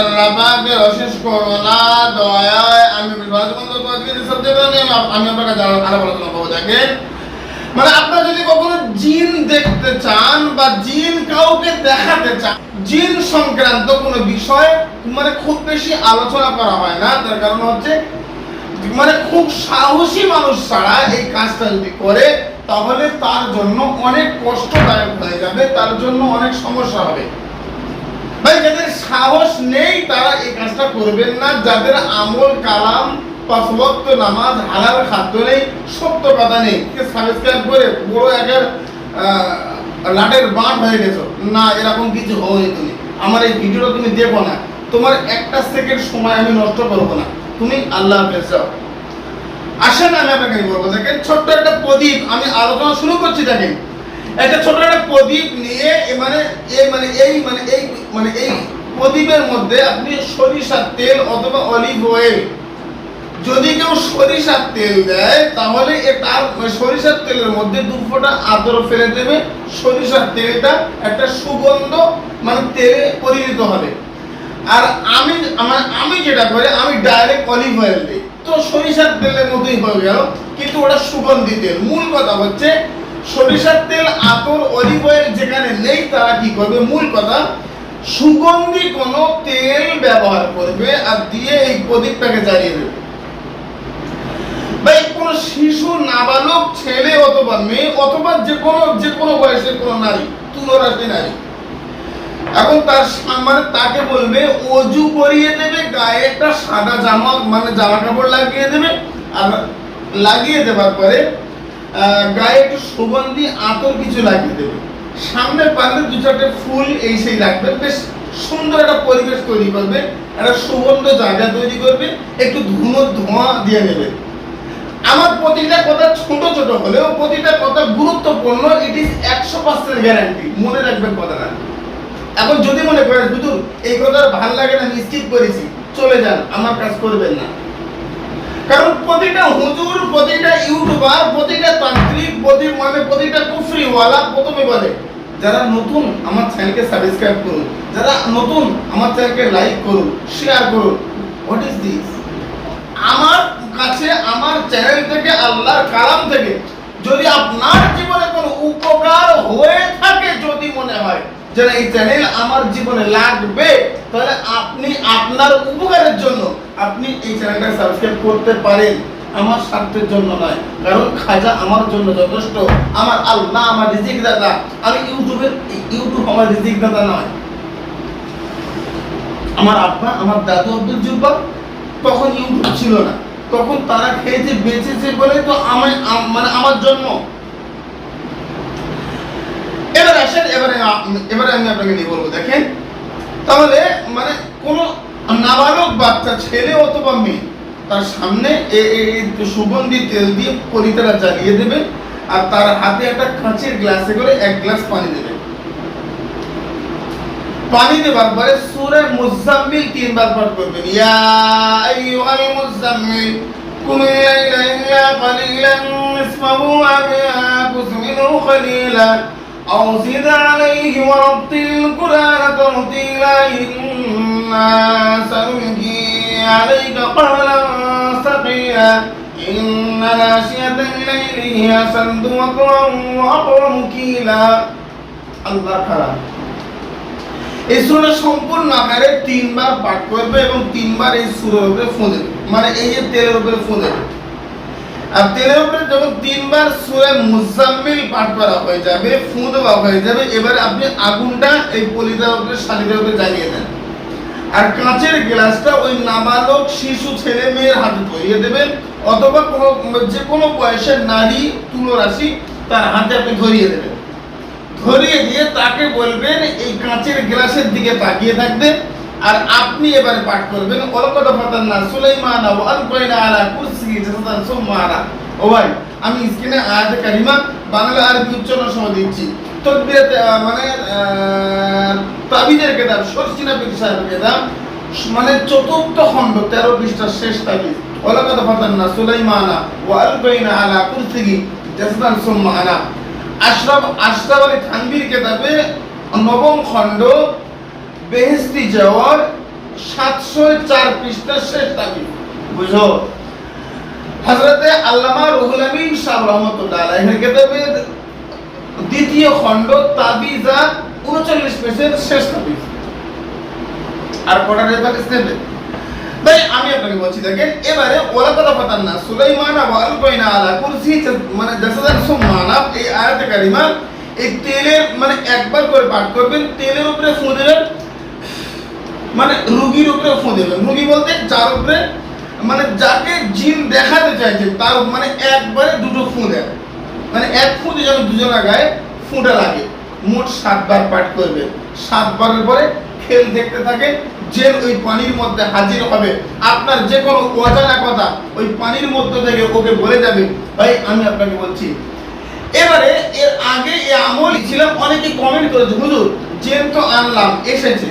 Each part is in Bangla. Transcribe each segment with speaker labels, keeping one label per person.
Speaker 1: আল্লাহ পাকের অশেষ করুণা, দয়ায় আমি আমি আপনার কাছে মানে আপনারা যদি কখনো জিন দেখতে চান বা জিন কাউকে দেখাতে চান, জিন সংক্রান্ত কোনো বিষয় মানে খুব বেশি আলোচনা করা হয় না। তার কারণ হচ্ছে মানে খুব সাহসী মানুষ ছাড়া এই কাজটা যদি করে, তাহলে তার জন্য অনেক কষ্টদায়ক হয়ে যাবে, তার জন্য অনেক সমস্যা হবে। ভাই, যাদের সাহস নেই, তারা এই কাজটা করবেন না। যাদের আমল, কালাম পাঁচ ওয়াক্ত নামাজ, হালাল খাদ্য নেই, সত্য কথা নেই সাবস্ক্রাইব করে বড় একের লাটের বাঁট হয়ে গেছো? না, এরকম কিছু হয়নি তুমি। আমার এই ভিডিওটা তুমি দেখো না। তোমার একটা সেকেন্ড সময় আমি নষ্ট করব না। তুমি আল্লাহ হাফেজ যাও। আসেন, আমি আপনাকে বলব? দেখেন, ছোট্ট একটা প্রদীপ, আমি আলোচনা শুরু করছি, দেখেন। একটা ছোট একটা প্রদীপ নিয়ে মানে এই মানে এই মানে এই মানে এই প্রদীপের মধ্যে আপনি সরিষার তেল অথবা অলিভ অয়েল যদি কেউ সরিষার তেল দেয়, তাহলে তার মানে সরিষার তেলের মধ্যে দু ফোঁটা আদর ফেলে দেবে। সরিষার তেলটা একটা সুগন্ধ মানে তেলে পরিণত হবে। আর আমি আমার আমি যেটা করি, আমি ডাইরেক্ট অলিভ অয়েল দিই। তো সরিষার তেলের মধ্যেই হয়ে গেল, কিন্তু ওটা সুগন্ধি তেল। মূল কথা হচ্ছে সরিষার তেল আতর অলিভ অয়েল যেখানে নেই, তারা কি করবে? মূল কথা, সুগন্ধি কোনো তেল ব্যবহার করবে আর দিয়ে এই প্রদীপটাকে জ্বালিয়ে দেবে। ভাই, কোনো শিশু, নাবালক, ছেলে অথবা মেয়ে, অথবা যে কোনো যে কোনো বয়সের কোনো নারী তুলরাশি নারী, এখন তার মানে তাকে বলবে, অজু করিয়ে দেবে, গায়ে একটা সাদা জামা মানে জামা কাপড় লাগিয়ে দেবে, আর লাগিয়ে দেওয়ার পরে গায়ে একটু সুগন্ধি, আতর কিছু লাগিয়ে দেবে। সামনে পারলে দু চারটে ফুল এই সেই রাখবে বেশ সুন্দর একটা পরিবেশ তৈরি করবে, একটা সুগন্ধ জায়গা তৈরি করবে, একটু ধুনো ধোঁয়া দিয়ে নেবে আমার প্রতিটা কথা ছোট ছোট হলেও প্রতিটা কথা গুরুত্বপূর্ণ ইট ইজ একশো পার্সেন্ট গ্যারান্টি মনে রাখবেন কথাটা। এখন যদি মনে করেন, হুজুর, এই কথা ভালো লাগে না স্কিপ করেছি, চলে যান, আমার কাজ করবেন না। কারণ প্রতিটা হুজুর, প্রতিটা ইউটিউবার, প্রতিটা তান্ত্রিক প্রতি মানে প্রতিটা কুফরিওয়ালা প্রথমে বলে, যারা নতুন আমার চ্যানেলকে সাবস্ক্রাইব করুন, যারা নতুন আমার চ্যানেলকে লাইক করুন শেয়ার করুন হোয়াট ইজ দিস আমার কাছে, আমার চ্যানেল থেকে, আল্লাহর কালাম থেকে যদি আপনার জীবনে কোনো উপকার হয়ে থাকে, যদি মনে হয় যে এই চ্যানেল আমার জীবনে লাগবে, তাহলে আপনি আপনার উপকারের জন্য আপনি এই চ্যানেলটা সাবস্ক্রাইব করতে পারেন। আমার স্বার্থের জন্য নয়, কারণ খাজা আমার জন্য যথেষ্ট। আমার আল্লাহ আমার রিজিক দাদা আমি ইউটিউবের ইউটিউব আমার রিজিক দাদা নয়। আমার আব্বা, আমার দাদু আব্দুল জুব্বা তখন ইউটিউব ছিল না। তখন তারা খেয়েছে, বেঁচেছে বলে তো আমার মানে আমার জন্ম। এবার আসেন, এবারে এবারে আমি আপনাকে নিয়ে বলব, দেখেন। তাহলে মানে কোন নাবালক বাচ্চা ছেলে অথবা মেয়ে তার সামনে এ- এ- এই সুগন্ধি তেল দিয়ে পরিতারা জ্বালিয়ে দেবে আর তার হাতে একটা কাঁচের গ্লাসে করে এক গ্লাস পানি দেবে পানি দেওয়ার পরে সূরা মুজাম্মিল তিনবার পাঠ করবেন ইয়া আইয়ুহাল মুজাম্মিল কুম লাইলা ইল্লা কালিলান নিসফাহু আও ইয়াকুস মিনহু খলিলা أو زد عليه ورتل القرآن ترتيلا إنا سنلقي عليك قولا ثقيلا إن ناشئة الليل هي أشد وطئا وأقوم قيلا الله كرم এই সুরা সম্পূর্ণ আকারে তিনবার পাঠ করবে এবং তিনবার এই সুরের উপরে ফু দেবে মানে এই যে তেলের উপরে ফু দেবে আর তেলের উপরে যখন তিনবার সুরে মুজাম্মিল পাঠ করা হয়ে যাবে ফু দেওয়া হয়ে যাবে এবারে আপনি আগুনটা এই পলিটার উপরে শালিটার উপরে জ্বালিয়ে দেন আর কাঁচের গ্লাসটা ওই নাবালক শিশু ছেলে মেয়ের হাতে ধরিয়ে দেবেন, অথবা কোনো, যে কোনো বয়সের নারী তুলরাশি তার হাতে আপনি ধরিয়ে দেবেন। ধরিয়ে দিয়ে তাকে বলবেন, এই কাঁচের গ্লাসের দিকে তাকিয়ে থাকবেন। আর আপনি এবারে পাঠ করবেন অলকত ফাতান্না সুলাইমান ওয়া আলকাইনা আলা কুরসি জাসাদান সুম্মানা ও ভাই, আমি স্ক্রিনে আয়াতে কারিমা, বাংলা আরবি উচ্চারণ সহ দিচ্ছি। মানে কেতাব, সরসিনা পীর কেতাব মানে চতুর্থ খণ্ড, তেরো পৃষ্ঠার শেষ তাবিজ। অলকত ফাতান্না সুলাইমানা ওয়া আলা কুরসি জাসাদান আশরাফ আশরাফ আলী কেতাবে নবম খণ্ড বেহেস্তি যাওয়ার সাতশো চার পৃষ্ঠার শেষ তাবিজ। বুঝো? হজরতে আল্লামা রুহুল আমিন শাহ রহমতুল্লাহ আলাইহির কিতাবের দ্বিতীয় খণ্ড, তাবিজা উনচল্লিশ পেজের শেষ তাবিজ। আর কটা রেফার নেবে? তাই আমি আপনাকে বলছি, দেখেন, এবারে ওলা কথা পাতান না সুলাইমান ওয়াল কইনা আলা কুরসি মানে জাসাদান সুমানা এই আয়াতে কারিমা, এই তেলের মানে একবার করে পাঠ করবেন, তেলের উপরে ফু দেবেন মানে রুগীর উপরে ফু দেবেন। রুগী বলতে যার উপরে মানে যাকে জিন দেখাতে চাইছে, তার মানে একবারে দুটো ফু দেন। মানে এক ফুঁতে যেন দুজনের গায়ে ফুঁটা লাগে। মোট সাতবার পাঠ করবে। সাতবারের পরে খেল দেখতে থাকে যে ওই পানির মধ্যে হাজির হবে। আপনার যে কোনো অজানা কথা ওই পানির মধ্যে থেকে ওকে বলে যাবে। ভাই, আমি আপনাকে বলছি, এবারে এর আগে এ আমল ছিলাম অনেকে কমেন্ট করেছে, হুজুর জেন তো আনলাম, এসেছে।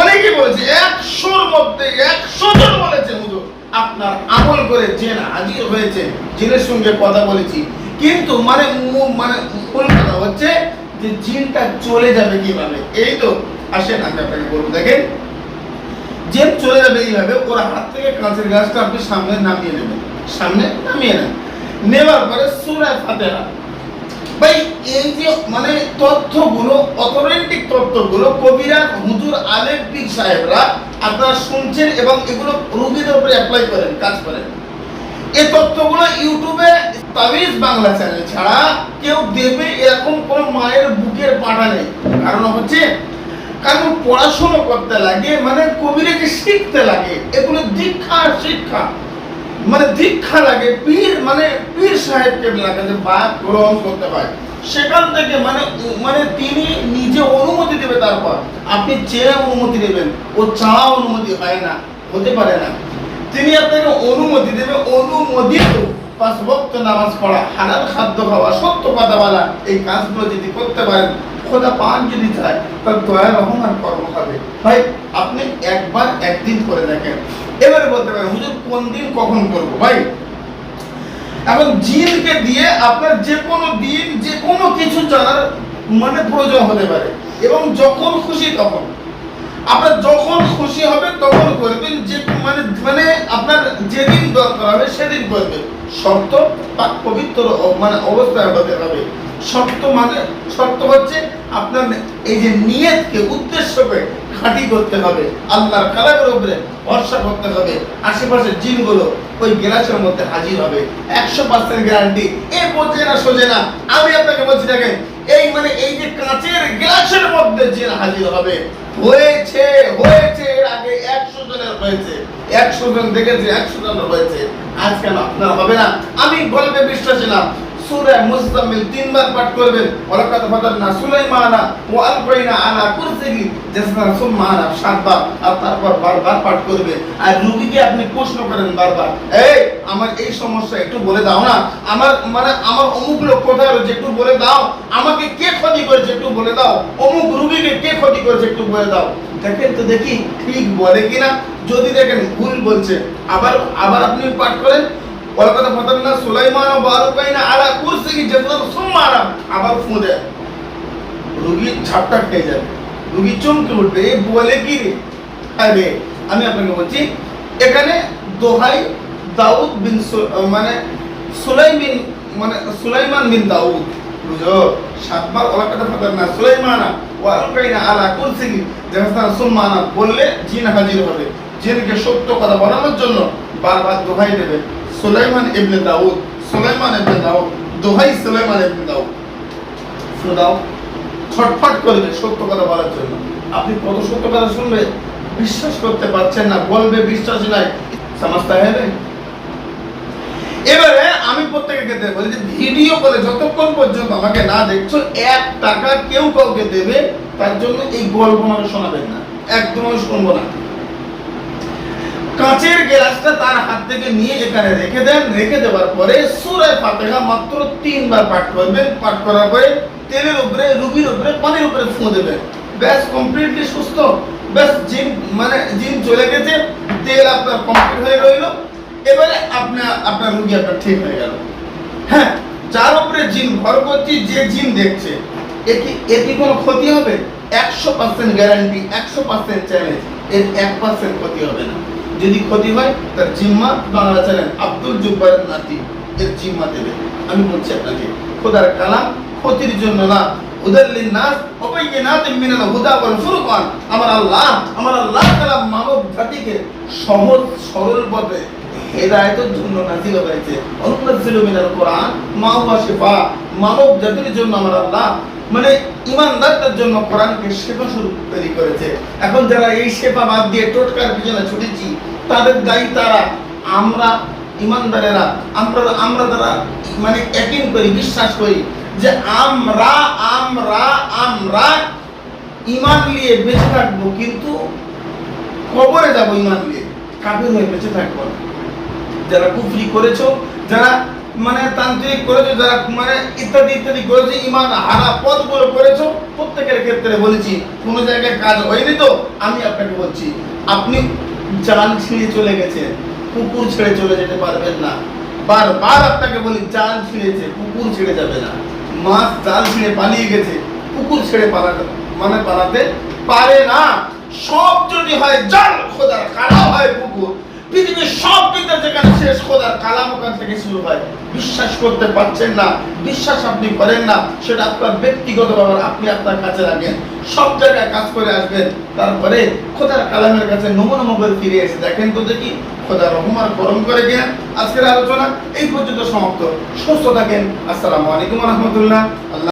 Speaker 1: অনেকে বলেছে, একশোর মধ্যে একশো জন বলেছে, হুজুর, আপনার আমল করে জেন হাজির হয়েছে। জেনের সঙ্গে কথা বলেছি। কিন্তু মানে মানে মূল কথা হচ্ছে যে জিনটা চলে যাবে কীভাবে? এই তো আসেন আমি আপনাকে বলব দেখেন। জেন চলে যাবে এইভাবে, ওর হাত থেকে কাঁচের গাছটা আপনি সামনে নামিয়ে নেবেন। সামনে নামিয়ে নেন। নেওয়ার পরে সুরা ফাতেহা। ভাই, এই যে মানে তথ্যগুলো অথেন্টিক তথ্যগুলো কবিরা, হুজুর আলেম সাহেবরা আপনারা শুনছেন এবং এগুলো রুগীদের উপরে অ্যাপ্লাই করেন, কাজ করেন। এই তথ্যগুলো ইউটিউবে তাবিজ বাংলা চ্যানেল ছাড়া কেউ দেবে এরকম কোনো মায়ের বুকের পাটা নেই। কারণ হচ্ছে, কারণ পড়াশোনা করতে লাগে মানে কবিরাকে শিখতে লাগে, এগুলো দীক্ষা শিক্ষা। মানে দীক্ষা লাগে, পীর মানে পীর সাহেবকে লাগে বাদ গ্রহণ করতে হয় সেখান থেকে মানে মানে তিনি নিজে অনুমতি দেবে তারপর। আপনি চেয়ে অনুমতি দেবেন, ও চাওয়া অনুমতি হয় না, হতে পারে না। তিনি আপনাকে অনুমতি দেবে অনুমোদিত পাঁচ ভক্ত নামাজ পড়া, হালাল খাদ্য খাওয়া, সত্য কথা বলা, এই কাজগুলো যদি করতে পারেন, খোদা পান যদি চায়, তার দয়া রহমান কর্ম হবে। ভাই, আপনি একবার একদিন করে দেখেন। এবারে বলতে পারেন, হুজুর, কোন দিন কখন করব? ভাই, এখন জিনকে দিয়ে আপনার যে কোনো দিন, যে কোনো কিছু জানার মানে প্রয়োজন হতে পারে। এবং যখন খুশি তখন। আপনার যখন খুশি হবে তখন করবেন যে মানে মানে আপনার যেদিন দরকার হবে সেদিন করবেন। শর্ত পাক পবিত্র মানে অবস্থায় হতে হবে শর্ত মানে শর্ত হচ্ছে আপনার এই যে নিয়তকে উদ্দেশ্যকে খাঁটি করতে হবে। আল্লাহর কালামের উপরে ভরসা করতে হবে। আশেপাশের জিনগুলো ওই গ্লাসের মধ্যে হাজির হবে। একশো পার্সেন্ট গ্যারান্টি এ বোঝে না, সোজে না। আমি আপনাকে বলছি দেখেন এই মানে এই যে কাঁচের গ্লাসের মধ্যে জিন হাজির হবে, হয়েছে হয়েছে, এর আগে একশো জনের হয়েছে, একশো জন দেখেছে, একশো জনের হয়েছে। আজকে আপনার হবে না? আমি গল্পে বিশ্বাসী না। মুজাম্মিল তিনবার পাঠ করবেন। ওয়ালাকাদ ফাতানা সুলাইমানা ওয়া আলকাইনা আলা কুরসিহি জাসনা সুমানা সাতবার আর তারপর বারবার পাঠ করবে। আর রোগীকে আপনি প্রশ্ন করেন বারবার, এই, আমার এই সমস্যা একটু বলে দাও না। আমার মানে আমার অমুক লোক কোথায় রয়েছে একটু বলে দাও। আমাকে কে ক্ষতি করেছে একটু বলে দাও। অমুক রোগীকে কে ক্ষতি করেছে একটু বলে দাও। দেখেন তো দেখি ঠিক বলে কিনা? যদি দেখেন ভুল বলছে, আবার আবার আপনি পাঠ করেন ওয়ালাকাদ ফাতান্না সুলাইমান ওয়া বারাকাইনা আলা কুরসিহি জাসাদান, সুম্মা আরাম আবার ফু দেয়। রুগী ঝাপটা খেয়ে যাবে, রুগী চমকে উঠবে, এ বলে কি রে? আরে আমি আপনাকে বলছি, এখানে দোহাই দাউদ বিন মানে সুলাইম বিন মানে সুলাইমান বিন দাউদ। বুঝো? সাতবার ওলাকাটা ফাতার না সুলাইমানা ওয়া আলকাইনা আলা কুরসিহি জাসাদান, সুম্মা আরাম বললে জিন হাজির হবে। জিনকে সত্য কথা বলানোর জন্য বারবার দোহাই দেবে। সুলাইমান ইবনে দাউদ, সুলাইমান ইবনে দাউদ, দোহাই সুলাইমান ইবনে দাউদ। শোনাও ছটফট করবে সত্য কথা বলার জন্য। আপনি কত সত্য কথা শুনবে, বিশ্বাস করতে পারছেন না, বলবে বিশ্বাস নাই। সমস্যা হবে? এবারে আমি প্রত্যেকের ক্ষেত্রে বলি যে ভিডিও করে যতক্ষণ পর্যন্ত আমাকে না দেখছ, এক টাকা কেউ কাউকে দেবে, তার জন্য এই গল্প আমাকে শোনাবেন না। একদম শুনব না। কাঁচের গ্লাসটা তার হাত থেকে নিয়ে এখানে রেখে দেন। রেখে দেওয়ার পরে সুরায় ফাতেহা মাত্র তিনবার পাঠ করবেন। পাঠ করার পরে তেলের উপরে, রুবির উপরে, পানির উপরে ফু দেবেন। ব্যাস কমপ্লিটলি সুস্থ। ব্যাস জিম মানে জিম চলে গেছে। তেল আপনার কমপ্লিট হয়ে রইল। এবারে আপনার আপনার রুগী আপনার ঠিক হয়ে গেল। হ্যাঁ যার উপরে জিন ভর করছি, যে জিন দেখছে, এ কি এ কি কোনো ক্ষতি হবে? একশো পার্সেন্ট গ্যারান্টি একশো পার্সেন্ট চ্যালেঞ্জ এর এক পার্সেন্ট ক্ষতি হবে না। যদি ক্ষতি হয়, তার জিম্মা বাংলা চ্যানেল আব্দুল জুব্বারের নাতি এর জিম্মা দেবে। আমি বলছি আপনাকে, খোদার কালাম ক্ষতির জন্য না। জাতিকে সহজ, সরল পথে কোরআন মানব জাতির জন্য আমার আল্লাহ মানে ইমানদারদের জন্য কোরআনকে সেবা স্বরূপ তৈরি করেছে। এখন যারা এই সেবা বাদ দিয়ে টোটকার পিছনে ছুটেছি, তাদের দায়ী তারা। আমরা ইমানদারেরা, আমরা আমরা যারা মানে একই করি, বিশ্বাস করি যে আমরা আমরা আমরা ইমান নিয়ে বেঁচে থাকব, কিন্তু কবরে যাব ইমান নিয়ে। কাফের হয়ে বেঁচে থাকব যারা কুফরি করেছ, যারা মানে তান্ত্রিক করেছ, যারা মানে ইত্যাদি ইত্যাদি করেছে, ইমান হারা পথগুলো করেছ, প্রত্যেকের ক্ষেত্রে বলেছি, কোন জায়গায় কাজ হয়নি তো? আমি আপনাকে বলছি, আপনি জাল ছিঁড়ে চলে গেছে, কুকুর ছেড়ে চলে যেতে পারবেন না। বারবার আপনাকে বলি, জাল ছিঁড়েছে, কুকুর ছেড়ে যাবে না। মাছ জাল ছিঁড়ে পালিয়ে গেছে, কুকুর ছেড়ে পালাতে মানে পালাতে পারে না। সব যদি হয়, জাল খোদার কালা হয় কুকুর। পৃথিবীর শেষ খোদার কালাম ওখান থেকে শুরু হয়। বিশ্বাস করতে পারছেন না, বিশ্বাস আপনি করেন না, সেটা আপনার ব্যক্তিগত ব্যাপার আপনি আপনার কাছে রাখেন। সব জায়গায় কাজ করে আসবেন। তারপরে খোদার কালামের কাছে নমো নমো করে ফিরে এসে দেখেন তো দেখি খোদা রহমান গরম করে কিনা। আজকের আলোচনা এই পর্যন্ত সমাপ্ত। সুস্থ থাকেন। আসসালামু আলাইকুম রহমতুল্লাহ। আল্লাহ